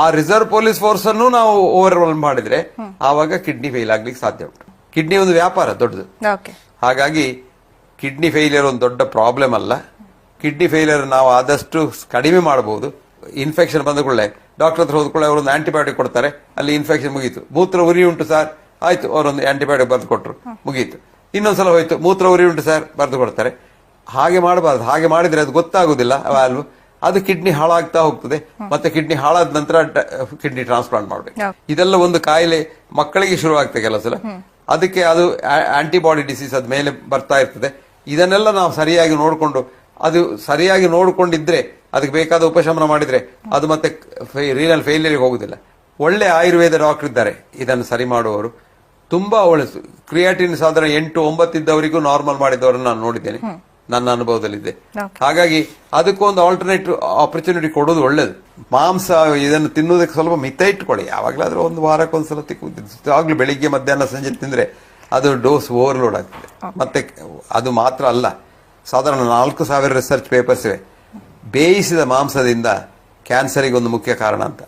ಆ reserve police force ಅನ್ನು ನಾವು ಓವರ್ ಮಾಡಿದ್ರೆ ಆವಾಗ ಕಿಡ್ನಿ ಫೇಲ್ ಆಗ್ಲಿಕ್ಕೆ ಸಾಧ್ಯ ಉಂಟು. ಕಿಡ್ನಿ ಒಂದು ವ್ಯಾಪಾರ ದೊಡ್ಡದು. ಹಾಗಾಗಿ ಕಿಡ್ನಿ ಫೇಲಿಯರ್ ಒಂದು ದೊಡ್ಡ ಪ್ರಾಬ್ಲಮ್ ಅಲ್ಲ. ಕಿಡ್ನಿ ಫೇಲಿಯರ್ ನಾವು ಆದಷ್ಟು ಕಡಿಮೆ ಮಾಡಬಹುದು. ಇನ್ಫೆಕ್ಷನ್ ಬಂದ ಕೂಡಲೇ ಡಾಕ್ಟರ್ ಹತ್ರ ಹೋದ ಕೂಡಲೇ ಅವರೊಂದು ಆಂಟಿಬಯೋಟಿಕ್ ಕೊಡ್ತಾರೆ. ಅಲ್ಲಿ ಇನ್ಫೆಕ್ಷನ್ ಮುಗೀತು. ಮೂತ್ರ ಉರಿ ಉಂಟು ಸರ್ ಆಯ್ತು ಅವರೊಂದು ಆಂಟಿಬಯೋಟಿಕ್ ಬರೆದು ಕೊಟ್ಟರು ಮುಗೀತು. ಇನ್ನೊಂದ್ಸಲ ಹೋಯ್ತು ಮೂತ್ರ ಉರಿ ಉಂಟು ಸರ್ ಬರೆದು ಕೊಡ್ತಾರೆ. ಹಾಗೆ ಮಾಡಬಾರ್ದು. ಹಾಗೆ ಮಾಡಿದ್ರೆ ಅದು ಗೊತ್ತಾಗುದಿಲ್ಲ ವಾಲ್ವ್ ಅದು ಕಿಡ್ನಿ ಹಾಳಾಗ್ತಾ ಹೋಗ್ತದೆ. ಮತ್ತೆ ಕಿಡ್ನಿ ಹಾಳಾದ ನಂತರ ಕಿಡ್ನಿ ಟ್ರಾನ್ಸ್ಪ್ಲಾಂಟ್ ಮಾಡಬೇಕು. ಇದೆಲ್ಲ ಒಂದು ಕಾಯಿಲೆ ಮಕ್ಕಳಿಗೆ ಶುರು ಆಗ್ತದೆ ಕೆಲವು ಸಲ. ಅದಕ್ಕೆ ಅದು ಆಂಟಿಬಾಡಿ ಡಿಸೀಸ್ ಅದ ಮೇಲೆ ಬರ್ತಾ ಇರ್ತದೆ. ಇದನ್ನೆಲ್ಲ ನಾವು ಸರಿಯಾಗಿ ನೋಡಿಕೊಂಡು ಅದು ಸರಿಯಾಗಿ ನೋಡಿಕೊಂಡಿದ್ರೆ ಅದಕ್ಕೆ ಬೇಕಾದ ಉಪಶಮನ ಮಾಡಿದ್ರೆ ಅದು ಮತ್ತೆ ರೀನಲ್ ಫೇಲಿಯರ್ ಹೋಗುದಿಲ್ಲ. ಒಳ್ಳೆ ಆಯುರ್ವೇದ ಡಾಕ್ಟರ್ ಇದ್ದಾರೆ. ಇದನ್ನು ಸರಿ ಮಾಡುವವರು. ತುಂಬಾ ಒಳ್ಳೆ ಕ್ರಿಯಾಟಿನ್ ಸಾಧಾರಣ ಎಂಟು ಒಂಬತ್ತಿದ್ದವರಿಗೂ ನಾರ್ಮಲ್ ಮಾಡಿದವರನ್ನು ನಾನು ನೋಡಿದ್ದೇನೆ. ನನ್ನ ಅನುಭವದಲ್ಲಿದೆ. ಹಾಗಾಗಿ ಹಾಗಾಗಿ ಅದಕ್ಕೊಂದು ಆಲ್ಟರ್ನೇಟ್ ಆಪರ್ಚುನಿಟಿ ಕೊಡೋದು ಒಳ್ಳೇದು. ಮಾಂಸ ಇದನ್ನು ತಿನ್ನೋದಕ್ಕೆ ಸ್ವಲ್ಪ ಮಿತ ಇಟ್ಕೊಳ್ಳಿ. ಯಾವಾಗಲಾದ್ರೂ ಒಂದು ವಾರಕ್ಕೊಂದ್ಸಲ ಆಗ್ಲೂ ಬೆಳಿಗ್ಗೆ ಮಧ್ಯಾಹ್ನ ಸಂಜೆ ತಿಂದ್ರೆ ಅದು ಡೋಸ್ ಓವರ್ಲೋಡ್ ಆಗ್ತದೆ. ಮತ್ತೆ ಅದು ಮಾತ್ರ ಅಲ್ಲ. ಸಾಧಾರಣ ನಾಲ್ಕು ಸಾವಿರ ರಿಸರ್ಚ್ ಪೇಪರ್ಸ್ ಇವೆ. ಬೇಯಿಸಿದ ಮಾಂಸದಿಂದ ಕ್ಯಾನ್ಸರಿಗೆ ಒಂದು ಮುಖ್ಯ ಕಾರಣ ಅಂತ.